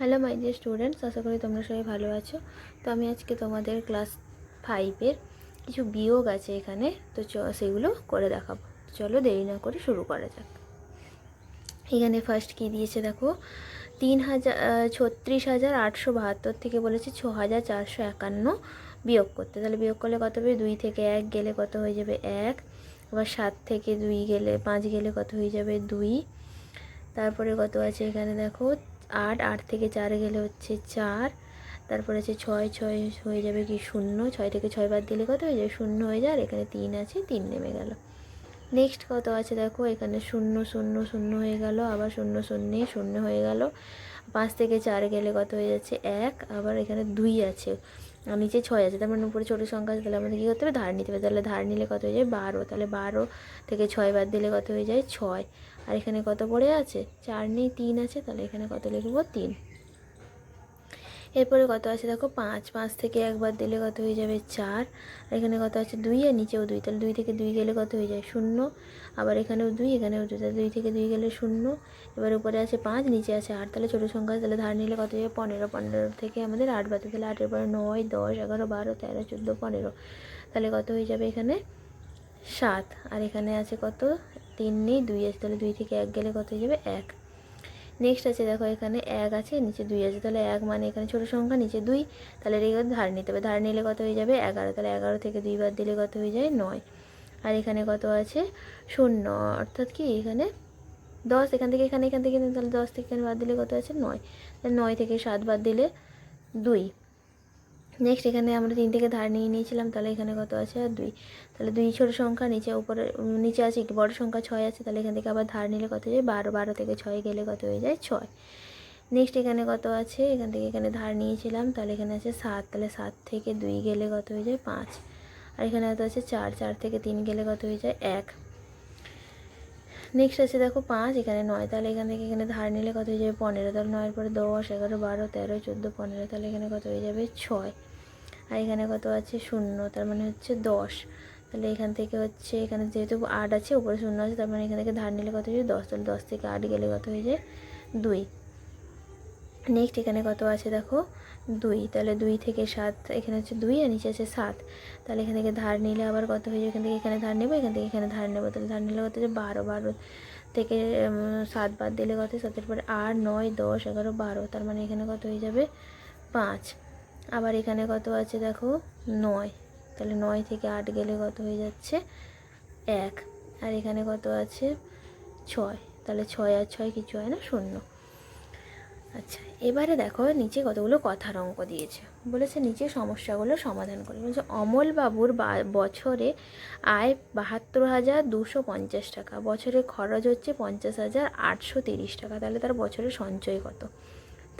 Hello my dear students আশা করি তোমরা সবাই ভালো আছো। তো আমি আজকে তোমাদের ক্লাস ফাইভের কিছু বিয়োগ আছে এখানে, তো চ, সেগুলো করে দেখাবো। চলো দেরি না করে শুরু করা যাক। এখানে ফার্স্ট কী দিয়েছে দেখো? তিন হাজার ছত্রিশ হাজার আটশো বাহাত্তর থেকে বলেছে ছ হাজার চারশো একান্ন বিয়োগ করতে। তাহলে বিয়োগ করলে কত হবে? দুই থেকে এক গেলে কত হয়ে যাবে এক। আবার সাত থেকে দুই গেলে, পাঁচ গেলে কত হয়ে যাবে? দুই। তারপরে কত আছে এখানে দেখো? আট আট থেকে চার গেলে হচ্ছে চার। তারপরে আছে ছয় ছয় হয়ে যাবে কি শূন্য। ছয় থেকে ছয় বার দিলে কত হয়ে যাবে শূন্য হয়ে যায়। আর এখানে তিন আছে, তিন নেমে গেল। নেক্সট কত আছে দেখো? এখানে শূন্য শূন্য শূন্য হয়ে গেল। আবার শূন্য শূন্য শূন্য হয়ে গেল। পাঁচ থেকে চার গেলে কত হয়ে যাচ্ছে? এক। আবার এখানে দুই আছে। নিচে ছয় আছে, তার মানে উপরে ছোটো সংখ্যা আছে, তাহলে আমাদের কী করতে হবে? ধার নিতে হবে। তাহলে ধার নিলে কত হয়ে যায়? বারো। তাহলে বারো থেকে ছয় বাদ দিলে কত হয়ে যায়? ছয়। আর এখানে কত পড়ে আছে? চার নেই, তিন আছে। তাহলে এখানে কত লিখব? তিন। এরপরে কত আছে দেখো? পাঁচ। পাঁচ থেকে একবার দিলে কত হয়ে যাবে? চার। আর এখানে কত আছে? দুই আর নিচেও দুই। তাহলে দুই থেকে দুই গেলে কত হয়ে যায়? শূন্য। আবার এখানেও দুই এখানেও দুই। তাহলে দুই থেকে দুই গেলে শূন্য। এবার উপরে আছে পাঁচ, নিচে আছে আট। তাহলে ছোটো সংখ্যা তাহলে ধার নিলে কত হয়ে যাবে? পনেরো। পনেরো থেকে আমাদের আট বাদে তাহলে আটের পরে নয়, দশ, এগারো, বারো, তেরো, চোদ্দ, পনেরো। তাহলে কত হয়ে যাবে এখানে? সাত। আর এখানে আছে কত? তিন নেই, দুই আছে। তাহলে দুই থেকে এক গেলে কত হয়ে যাবে? এক। নেক্সট আছে দেখো, এখানে এক আছে, নিচে দুই আছে। তাহলে এক মানে এখানে ছোটো সংখ্যা, নিচে দুই। তাহলে এগুলো ধার নিতে হবে। ধার নিলে কত হয়ে যাবে? এগারো। তাহলে এগারো থেকে দুই বার দিলে কত হয়ে যায়? নয়। আর এখানে কত আছে? শূন্য। অর্থাৎ কি? এখানে দশ। এখান থেকে এখানে, এখান থেকে তাহলে দশ থেকে এখানে বাদ দিলে কত আছে? নয়। তাহলে নয় থেকে সাত বাদ দিলে দুই। নেক্সট এখানে আমরা তিন থেকে ধার নিয়ে নিয়েছিলাম, তাহলে এখানে কত আছে? আর দুই। তাহলে দুই ছোটো সংখ্যা, নিচে উপরে, নিচে আছে কি? বড় সংখ্যা ছয় আছে, তাহলে এখান থেকে আবার ধার নিলে কত হয়ে যায়? বারো। বারো থেকে ছয় গেলে কত হয়ে যায়? ছয়। নেক্সট এখানে কত আছে? এখান থেকে এখানে ধার নিয়েছিলাম, তাহলে এখানে আছে সাত। তাহলে সাত থেকে দুই গেলে কত হয়ে যায়? পাঁচ। আর এখানে কত আছে? চার। চার থেকে তিন গেলে কত হয়ে যায়? এক। নেক্সট আছে দেখো পাঁচ, এখানে নয়। তাহলে এখান থেকে এখানে ধার নিলে কত হয়ে যাবে? পনেরো। তাহলে নয়ের পরে দশ, এগারো, বারো, তেরো, চোদ্দ, পনেরো। তাহলে এখানে কত হয়ে যাবে? ছয়। আর এখানে কত আছে? শূন্য, তার মানে হচ্ছে দশ। তাহলে এখান থেকে হচ্ছে, এখানে যেহেতু আট আছে, উপরে শূন্য আছে, তার মানে এখান থেকে ধার নিলে কত হয়ে যায় দশ। তাহলে দশ থেকে আট গেলে কত হয়ে যায় দুই। নেক্সট এখানে কত আছে দেখো? দুই। তাহলে দুই থেকে সাত, এখানে হচ্ছে দুই আর নিচে আছে সাত। তাহলে এখান থেকে ধার নিলে আবার কত হয়ে এখান থেকে এখানে ধার নেব, এখান থেকে এখানে ধার নেব। তাহলে ধার নিলে কত হচ্ছে বারো। বারো থেকে সাত বাদ দিলে কত? সাতের পরে আট, নয়, দশ, এগারো, বারো। তার মানে এখানে কত হয়ে যাবে? পাঁচ। আবার এখানে কত আছে দেখো? নয়। তাহলে নয় থেকে আট গেলে কত হয়ে যাচ্ছে? এক। আর এখানে কত আছে? ছয়। তাহলে ছয় আর ছয় কিছু হয় না? শূন্য। আচ্ছা এবারে দেখো নিচে কতগুলো কথার অঙ্ক দিয়েছে। বলেছে নিচে সমস্যাগুলো সমাধান করে। বলছে অমলবাবুর বছরে আয় বাহাত্তর হাজার দুশো পঞ্চাশ টাকা। বছরে খরচ হচ্ছে পঞ্চাশ হাজার আটশো তিরিশ টাকা। তাহলে তার বছরে সঞ্চয় কত?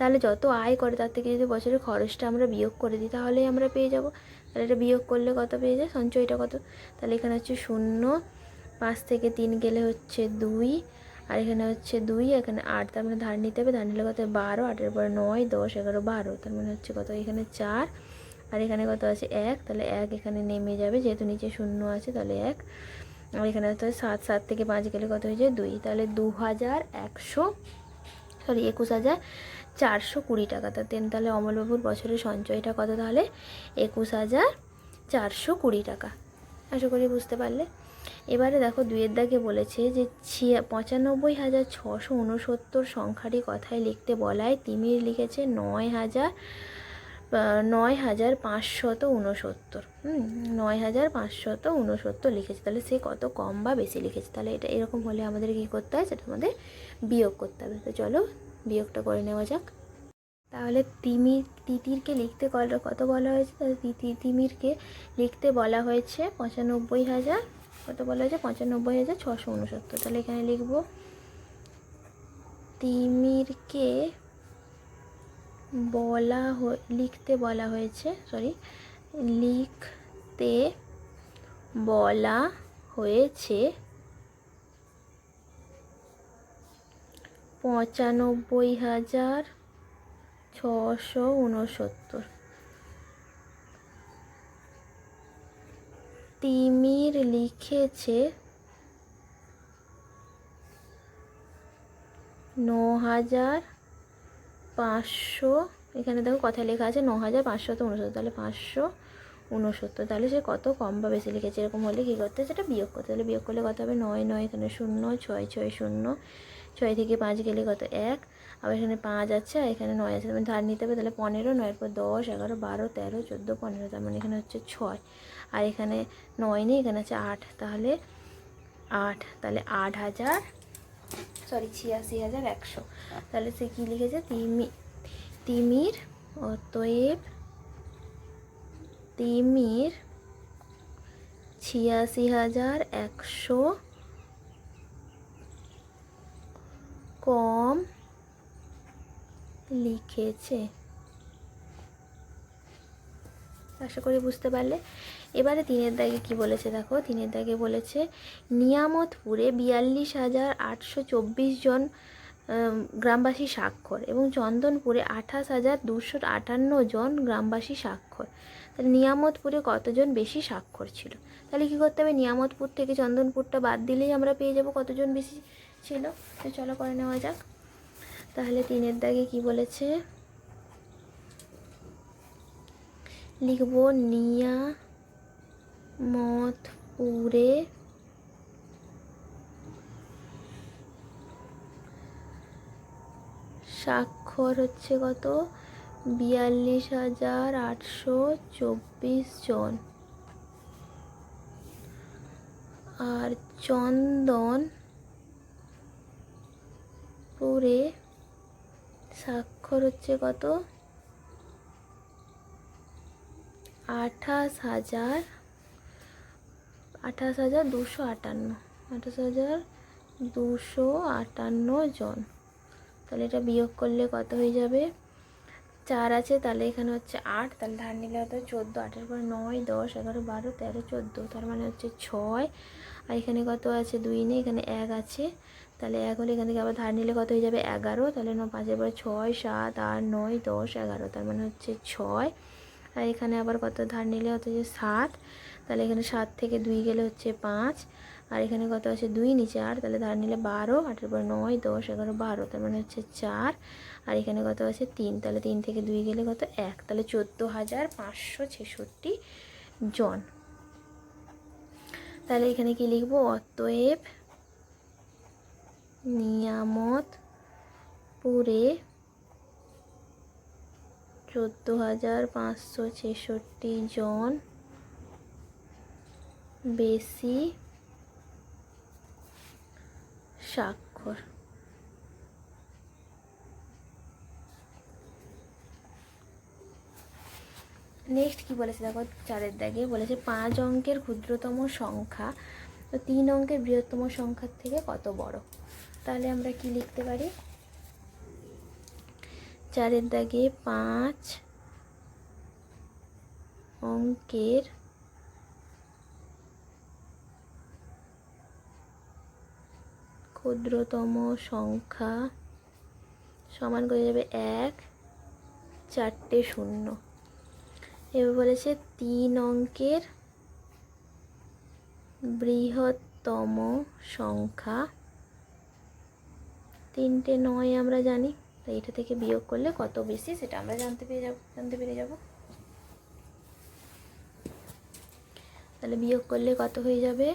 তাহলে যত আয় করে তার থেকে যদি বছরের খরচটা আমরা বিয়োগ করে দিই, তাহলেই আমরা পেয়ে যাব। তাহলে এটা বিয়োগ করলে কত পেয়ে যায়? সঞ্চয়টা কত? তাহলে এখানে হচ্ছে শূন্য, পাঁচ থেকে তিন গেলে হচ্ছে দুই, আর এখানে হচ্ছে দুই এখানে আট, তার মানে ধার নিতে হবে। ধার নিলে কত? বারো, আটের পরে নয়, দশ, এগারো, বারো, তার মানে হচ্ছে কত? এখানে চার, আর এখানে কত আছে? এক, তাহলে এক এখানে নেমে যাবে। যেহেতু নিচে শূন্য আছে, তাহলে এক, আর এখানে হচ্ছে সাত সাত থেকে পাঁচ গেলে কত হয়ে যায়? দুই, তাহলে দু হাজার একশো, সরি, একুশ হাজার চারশো কুড়ি টাকা। তা দেন তাহলে অমলবাবুর বছরের সঞ্চয়টা কত তাহলে? একুশ হাজার চারশো কুড়ি টাকা। আশা করি বুঝতে পারলে। এবারে দেখো দুয়ের দাগে বলেছে যে ছিয়া, পঁচানব্বই হাজার ছশো উনসত্তর সংখ্যাটি কথায় লিখতে বলায়। তিমির লিখেছে নয় হাজার নয় হাজার পাঁচশত উনসত্তর। হুম, নয় হাজার পাঁচশত উনসত্তর লিখেছে। তাহলে সে কত কম বা বেশি লিখেছে? তাহলে এটা এরকম হলে আমাদের কী করতে হয়? সেটা আমাদের বিয়োগ করতে হবে। তো চলো বিয়োগটা করে নেওয়া যাক। তাহলে তিমির তিতিরকে লিখতে কত বলা হয়েছে? তিমিরকে লিখতে বলা হয়েছে পঁচানব্বই হাজার। কত বলা হয়েছে? পঁচানব্বই হাজার ছশো উনসত্তর। তাহলে এখানে লিখব, তিমিরকে বলা লিখতে বলা হয়েছে সরি লিখতে বলা হয়েছে পঁচানব্বই হাজার ছশো উনসত্তর। তিমির লিখেছে ন হাজার পাঁচশো, এখানে দেখো কথা লেখা আছে ন হাজার পাঁচশত উনসত্তর, তাহলে পাঁচশো উনসত্তর, তাহলে সে কত কম বা বেশি লিখেছে? এরকম হলে কী করতে সেটা বিয়োগ করতে তাহলে বিয়োগ করলে কত হবে? নয় নয়, এখানে শূন্য, ছয় ছয়, শূন্য ছয় থেকে পাঁচ গেলে কত? এক। আবার এখানে পাঁচ আছে আর এখানে নয় আছে। মানে ধার নিতে হবে তাহলে পনেরো নয়ের পর দশ, এগারো, বারো, তেরো, চোদ্দ, পনেরো। তার মানে এখানে হচ্ছে ছয়। আর এখানে নয় নেই, এখানে আছে আট। তাহলে আট। তাহলে আট হাজার, সরি, ছিয়াশি হাজার একশো। তাহলে সে কী লিখেছে? তিমি, তিমির অতএব তিমির ছিয়াশি হাজার একশো কম লিখেছে। আশা করি বুঝতে পারলে। এবারে তিনের দাগে কি বলেছে দেখো? তিনের দাগে বলেছে, নিয়ামতপুরে বিয়াল্লিশ হাজার আটশো চব্বিশ জন গ্রামবাসী স্বাক্ষর এবং চন্দনপুরে আঠাশ হাজার দুশো আটান্ন জন গ্রামবাসী স্বাক্ষর। তাহলে নিয়ামতপুরে কতজন বেশি স্বাক্ষর ছিল? তাহলে কী করতে হবে? নিয়ামতপুর থেকে চন্দনপুরটা বাদ দিলেই আমরা পেয়ে যাব কতজন বেশি ছিল, তো চলো করে নেওয়া যাক। তাহলে তিনের দাগে কি বলেছে? লিখব, নিয়া নিয়ামতপুরে স্বাক্ষর হচ্ছে কত? বিয়াল্লিশ হাজার আটশো চব্বিশ জন। আর চন্দন পুরে স্বাক্ষর হচ্ছে কত? আঠাশ হাজার আঠাশ হাজার দুশো আটান্ন, আঠাশ হাজার দুশো আটান্ন জন। তাহলে এটা বিয়োগ করলে কত হয়ে যাবে? চার আছে, তাহলে এখানে হচ্ছে আট, তাহলে ধার নিলে হতো চোদ্দ, আটের পর নয়, দশ, এগারো, বারো, তেরো, চোদ্দ, তার মানে হচ্ছে ছয়। আর এখানে কত আছে? দুই নেই, এখানে এক আছে। তাহলে এক হলে এখান থেকে আবার ধার নিলে কত হয়ে যাবে? এগারো। তাহলে ন পাঁচের পরে ছয়, সাত, আট, নয়, দশ, এগারো। তার মানে হচ্ছে ছয়। আর এখানে আবার কত ধার নিলে হচ্ছে সাত। তাহলে এখানে সাত থেকে দুই গেলে হচ্ছে পাঁচ। আর এখানে কত আছে? দুই, নিচে আট। তাহলে ধার নিলে বারো। আটের পর নয়, দশ, এগারো, বারো। তার মানে হচ্ছে চার। আর এখানে কত আছে? তিন। তাহলে তিন থেকে দুই গেলে কত? এক। তাহলে চোদ্দ হাজার পাঁচশো ছেষট্টি জন। তাহলে এখানে কি লিখব? অতএব নিয়ামত পুরে চোদ্দ হাজার পাঁচশো ছেষট্টি জন বেশি স্বাক্ষর। নেক্সট কি বলেছে দেখো? চারের দাগে বলেছে, পাঁচ অঙ্কের ক্ষুদ্রতম সংখ্যা, তো তিন অঙ্কের বৃহত্তম সংখ্যার থেকে কত বড়? তাহলে আমরা কি লিখতে পারি? চারের দাগে পাঁচ অঙ্কের ক্ষুদ্রতম সংখ্যা সমান করে যাবে এক, চারটে শূন্য। এবার বলেছে তিন অঙ্কের বৃহত্তম সংখ্যা তিনটে নয় আমরা জানি তাই এটা থেকে বিয়োগ করলে কত বেশি সেটা আমরা জানতে পেরে যাব, জানতে পেরে যাব। তাহলে বিয়োগ করলে কত হয়ে যাবে?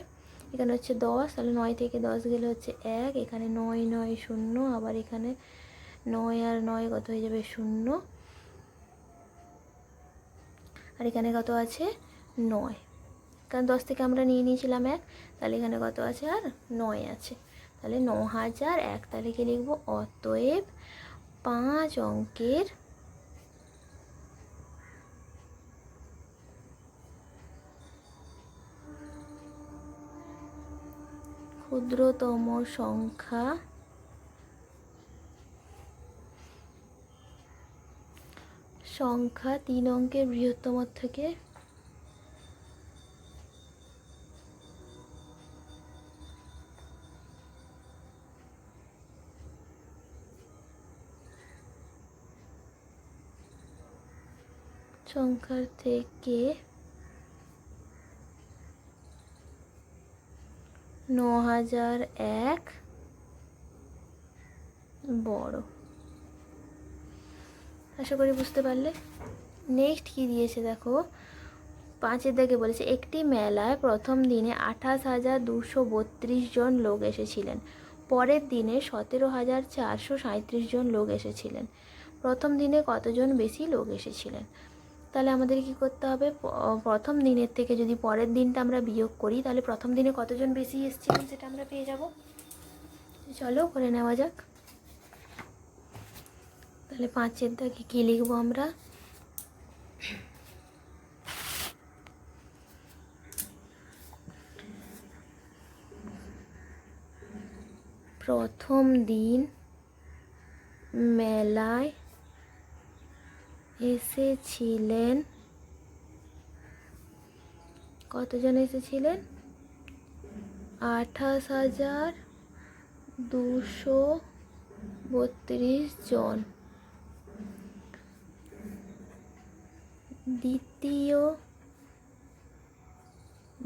এখানে হচ্ছে দশ, তাহলে নয় থেকে দশ গেলে হচ্ছে এক, এখানে নয় নয়, শূন্য, আবার এখানে নয় আর নয় কত হয়ে যাবে? শূন্য। আর এখানে কত আছে? নয়। কারণ দশ থেকে আমরা নিয়ে নিয়েছিলাম এক, তাহলে এখানে কত আছে? আর নয় আছে। তাহলে ন হাজার, এক তারিখে লিখব অতএব পাঁচ অঙ্কের ক্ষুদ্রতম সংখ্যা সংখ্যা তিন অঙ্কের বৃহত্তম থেকে সংখ্যার থেকে ন হাজার এক বড়। আশা করি বুঝতে পারলে। নেক্সট কি দিয়েছে দেখো? পাঁচের দাগে বলেছে, একটি মেলায় প্রথম দিনে আঠাশ হাজার দুশো বত্রিশ জন লোক এসেছিলেন। পরের দিনে সতেরো হাজার চারশো সাঁত্রিশ জন লোক এসেছিলেন। প্রথম দিনে কতজন বেশি লোক এসেছিলেন? তাহলে আমাদের কি করতে হবে? প্রথম দিনের থেকে যদি পরের দিনটা আমরা বিয়োগ করি, তাহলে প্রথম দিনে কতজন বেশি এসেছিলেন সেটা আমরা পেয়ে যাব? চলো করে নেওয়া যাক। তাহলে পাঁচের দাগে কী লিখব আমরা? প্রথম দিন মেলায় এসেছিলেন? কতজন এসেছিলেন? আঠাশ হাজার দুশো বত্রিশ জন। দ্বিতীয়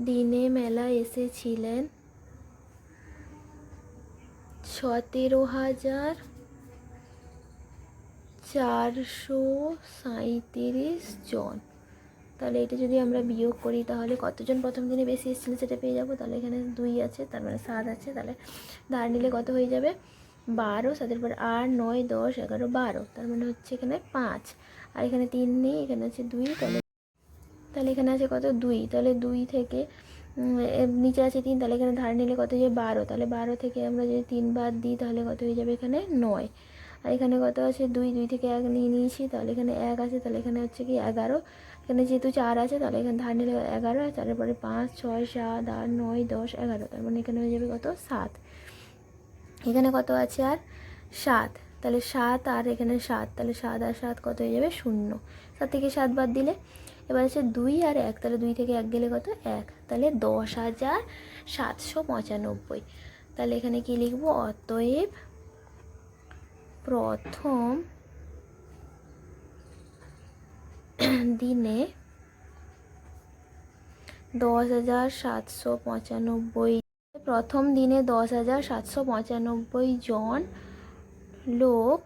দিনে মেলা এসেছিলেন। সতেরো হাজার চারশো সাঁইত্রিশ জন। তাহলে এটা যদি আমরা বিয়োগ করি, তাহলে কতজন প্রথম দিনে বেশি এসেছিল সেটা পেয়ে যাব? তাহলে এখানে দুই আছে, তার মানে সাত আছে। তাহলে ধার নিলে কত হয়ে যাবে? বারো, সাতের পর আট, নয়, দশ, এগারো, বারো। তার মানে হচ্ছে এখানে পাঁচ। আর এখানে তিন নেই, এখানে আছে দুই, তাহলে তাহলে এখানে আছে কত? দুই। তাহলে দুই থেকে নিচে আছে তিন, তাহলে এখানে ধার নিলে কত যে বারো। তাহলে বারো থেকে আমরা যদি তিন বাদ দিই, তাহলে কত হয়ে যাবে এখানে? নয়। আর এখানে কত আছে? দুই দুই থেকে এক নিয়ে নিয়েছি, তাহলে এখানে এক আছে, তাহলে এখানে হচ্ছে কি এগারো। এখানে যেহেতু চার আছে, তাহলে এখানে ধার নিলে এগারো তারপরে পাঁচ, ছয়, সাত, আট, নয়, দশ, এগারো, তার মানে এখানে হয়ে যাবে কত? সাত। এখানে কত আছে আর? সাত। তাহলে সাত আর এখানে সাত, তাহলে সাত আর সাত কত হয়ে যাবে? শূন্য। সাত থেকে সাত বাদ দিলে এবার আছে দুই আর এক, তাহলে দুই থেকে এক গেলে কত? এক। তাহলে দশ হাজার সাতশো পঁচানব্বই। তাহলে এখানে কি লিখব? অতএব প্রথম দিনে দশ হাজার সাতশো পঁচানব্বই প্রথম দিনে দশ হাজার সাতশো পঁচানব্বই জন লোক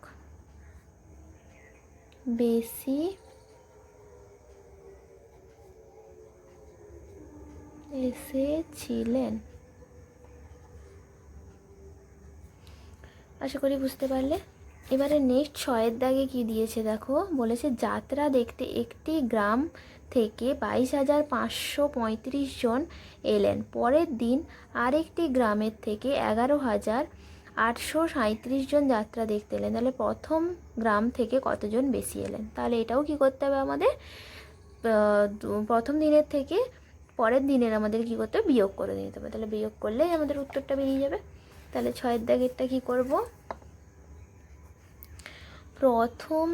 বেশি এসেছিলেন। আশা করি বুঝতে পারলে? এবারে নেক্সট ছয়ের দাগে কি দিয়েছে দেখো? বলেছে, যাত্রা দেখতে একটি গ্রাম থেকে বাইশ হাজার পাঁচশো জন এলেন। পরের দিন আরেকটি গ্রামের থেকে এগারো হাজার আটশো সাঁত্রিশ জন যাত্রা দেখতে এলেন। তাহলে প্রথম গ্রাম থেকে কতজন বেশি এলেন? তাহলে এটাও কি করতে হবে আমাদের? প্রথম দিনের থেকে পরের দিনের আমাদের কি করতে হবে? বিয়োগ করে দিতে হবে। তাহলে বিয়োগ করলেই আমাদের উত্তরটা বেরিয়ে যাবে। তাহলে ছয়ের দাগেরটা কি করব? প্রথম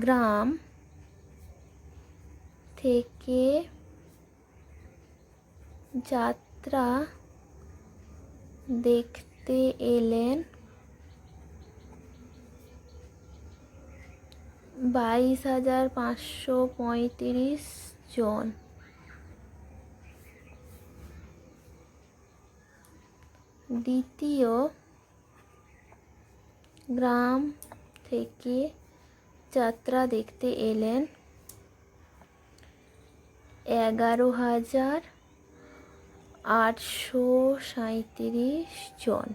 গ্রাম থেকে যাত্রা দেখতে এলেন বাইশ হাজার পাঁচশো পঁয়ত্রিশ জন। দ্বিতীয় গ্রাম থেকে যাত্রা দেখতে এলেন। এগারো হাজার আটশো সাঁইত্রিশ জন।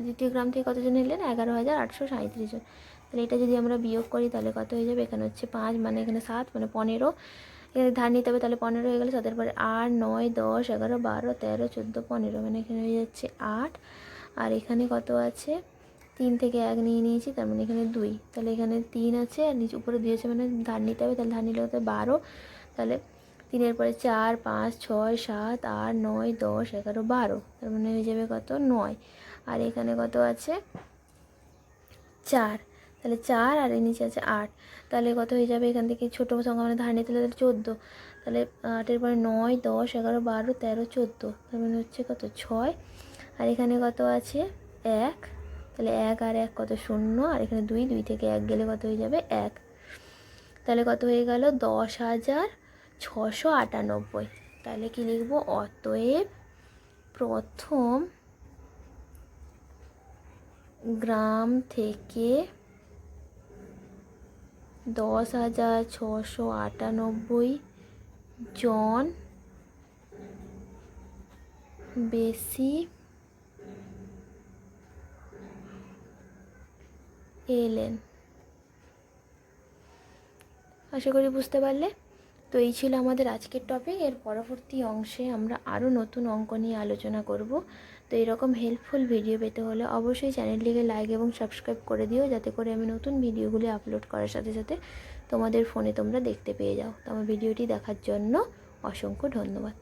দ্বিতীয় গ্রাম থেকে কতজন এলেন? এগারো হাজার আটশো সাঁইত্রিশ জন। তাহলে এটা যদি আমরা বিয়োগ করি, তাহলে কত হয়ে যাবে? এখানে হচ্ছে পাঁচ মানে এখানে সাত মানে পনেরো। এখানে ধার নিতে হবে, তাহলে পনেরো হয়ে গেলে সাতের পরে আট, নয়, দশ, এগারো, বারো, তেরো, চোদ্দ, পনেরো মানে এখানে হয়ে যাচ্ছে আট। আর এখানে কত আছে? তিন থেকে এক নিয়ে নিয়েছি, তার মানে এখানে দুই। তাহলে এখানে তিন আছে, আর নিচে উপরে দুই আছে মানে ধার নিতে হবে, তাহলে ধার নিলে হতে বারো। তাহলে তিনের পরে চার, পাঁচ, ছয়, সাত, আট, নয়, দশ, এগারো, বারো। তার মানে হয়ে যাবে কত? নয়। আর এখানে কত আছে? চার। তাহলে চার, আর এর নিচে আছে আট। তাহলে কত হয়ে যাবে? এখান থেকে ছোটো সংখ্যা মানে ধার নিতে হলে তাহলে চোদ্দ। তাহলে আটের পরে নয়, দশ, এগারো, বারো, তেরো, চোদ্দ। তার মানে হচ্ছে কত? ছয়। আর এখানে কত আছে? এক। তাহলে এক আর এক কত শূন্য? আর এখানে দুই দুই থেকে এক গেলে কত হয়ে যাবে? এক। তাহলে কত হয়ে গেল? দশ হাজার ছশো আটানব্বই। তাহলে কি লিখব? অতএব প্রথম গ্রাম থেকে দশ হাজার ছশো আটানব্বই জন বেশি এলেন। আশা করি বুঝতে পারলে? তো এই ছিল আমাদের আজকের টপিক এর পরবর্তী অংশে আমরা আরও নতুন অঙ্ক নিয়ে আলোচনা করব। তো এরকম হেল্পফুল ভিডিও পেতে হলে অবশ্যই চ্যানেলটিকে লাইক এবং সাবস্ক্রাইব করে দিও, যাতে করে আমি নতুন ভিডিওগুলি আপলোড করার সাথে সাথে তোমাদের ফোনে তোমরা দেখতে পেয়ে যাও। তো আমার ভিডিওটি দেখার জন্য অসংখ্য ধন্যবাদ।